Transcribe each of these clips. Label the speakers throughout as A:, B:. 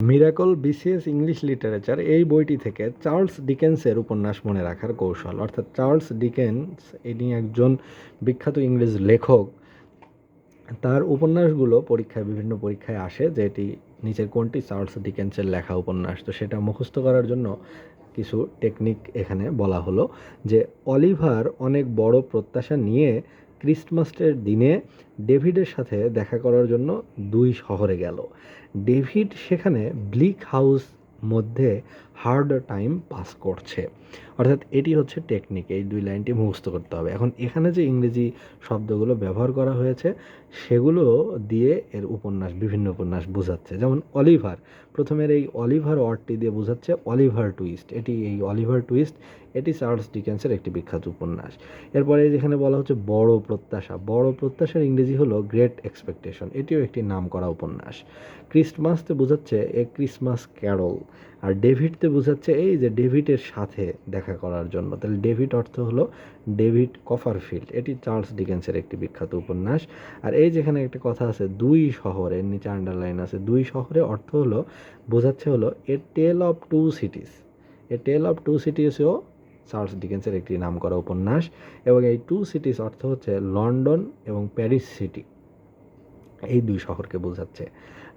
A: Miracle BCS English literature এই বইটি থেকে চার্লস ডিকেন্সের উপন্যাস মনে রাখার কৌশল। অর্থাৎ চার্লস ডিকেন্স, ইনি একজন বিখ্যাত ইংরেজ লেখক, তার উপন্যাসগুলো পরীক্ষায়, বিভিন্ন পরীক্ষায় আসে যে এটি নিচের কোনটি? চার্লস ডিকেন্সের লেখা উপন্যাস। তো সেটা মুখস্থ করার জন্য কিছু টেকনিক এখানে বলা হলো যে, অলিভার অনেক বড় প্রত্যাশা নিয়ে ক্রিসমাসের দিনে ডেভিডের সাথে দেখা করার জন্য দুই শহরে গেল। ডেভিড সেখানে ব্লিক হাউস মধ্যে হার্ড টাইম পাস করছে। অর্থাৎ এটি হচ্ছে টেকনিক, এই দুই লাইনটি মুখস্থ করতে হবে। এখন এখানে যে ইংরেজি শব্দগুলো ব্যবহার করা হয়েছে, সেগুলো দিয়ে এর উপন্যাস, বিভিন্ন উপন্যাস বোঝাচ্ছে। যেমন অলিভার, প্রথমের এই অলিভার ওয়ার্ডটি দিয়ে বোঝাচ্ছে অলিভার টুইস্ট। এটি এই অলিভার টুইস্ট, এটি চার্লস ডিকেন্সের একটি বিখ্যাত উপন্যাস। এরপরে যেখানে বলা হচ্ছে বড় প্রত্যাশা, বড় প্রত্যাশার ইংরেজি হলো গ্রেট এক্সপেকটেশন। এটিও একটি নাম করা উপন্যাস ক্রিসমাসতে বোঝাচ্ছে এ ক্রিসমাস ক্যারল, আর ডেভিডতে বোঝাচ্ছে এই যে ডেভিডের সাথে দেখা করার জন্য। তাহলে ডেভিড অর্থ হলো ডেভিড কফারফিল্ড এটি চার্লস ডিকেন্সের একটি বিখ্যাত উপন্যাস। আর এই যেখানে একটা কথা আছে, দুই শহরের নিচে আন্ডারলাইন আছে, দুই শহরে অর্থ হলো, বোঝাচ্ছে হলো a tale of two cities a tale of two সিটিসও Charles ডিকেন্সের একটি নাম করা উপন্যাস। এবং এই টু সিটিস অর্থ হচ্ছে লন্ডন এবং প্যারিস সিটি। এই দুই শহরকে বোঝাচ্ছে।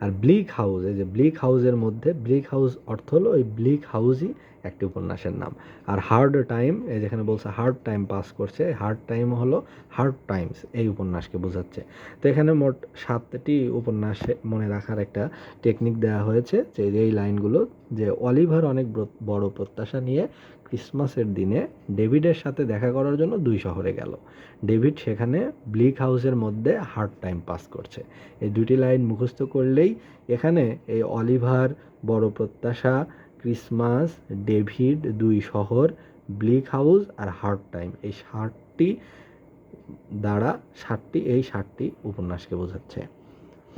A: আর ব্লিক হাউস যে ব্লিক হাউসের মধ্যে ব্লিক হাউস অর্থ হলো ওই ব্লিক হাউসই একটি উপন্যাসের নাম। আর হার্ড টাইম এই যেখানে বলছে হার্ড টাইম পাস করছে হার্ড টাইম হলো হার্ড টাইমস এই উপন্যাসকে বোঝাচ্ছে। তো এখানে মোট সাতটি উপন্যাসে মনে রাখার একটা টেকনিক দেওয়া হয়েছে, যে এই লাইনগুলো, যে অলিভার অনেক বড় প্রত্যাশা নিয়ে ক্রিসমাসের দিনে ডেভিডের সাথে দেখা করার জন্য দুই শহরে গেল। ডেভিড সেখানে ব্লিক হাউসের মধ্যে হার্ড টাইম পাস করছে। এই দুটি লাইন মুখস্থ করলেই এখানে এই অলিভার বড় প্রত্যাশা ক্রিসমাস, ডেভিড, দুই শহর, ব্লিক হাউস আর হার্ড টাইম। এই ষাটটি দ্বারা ষাটটি এই ষাটটি উপন্যাসকে বোঝাচ্ছে।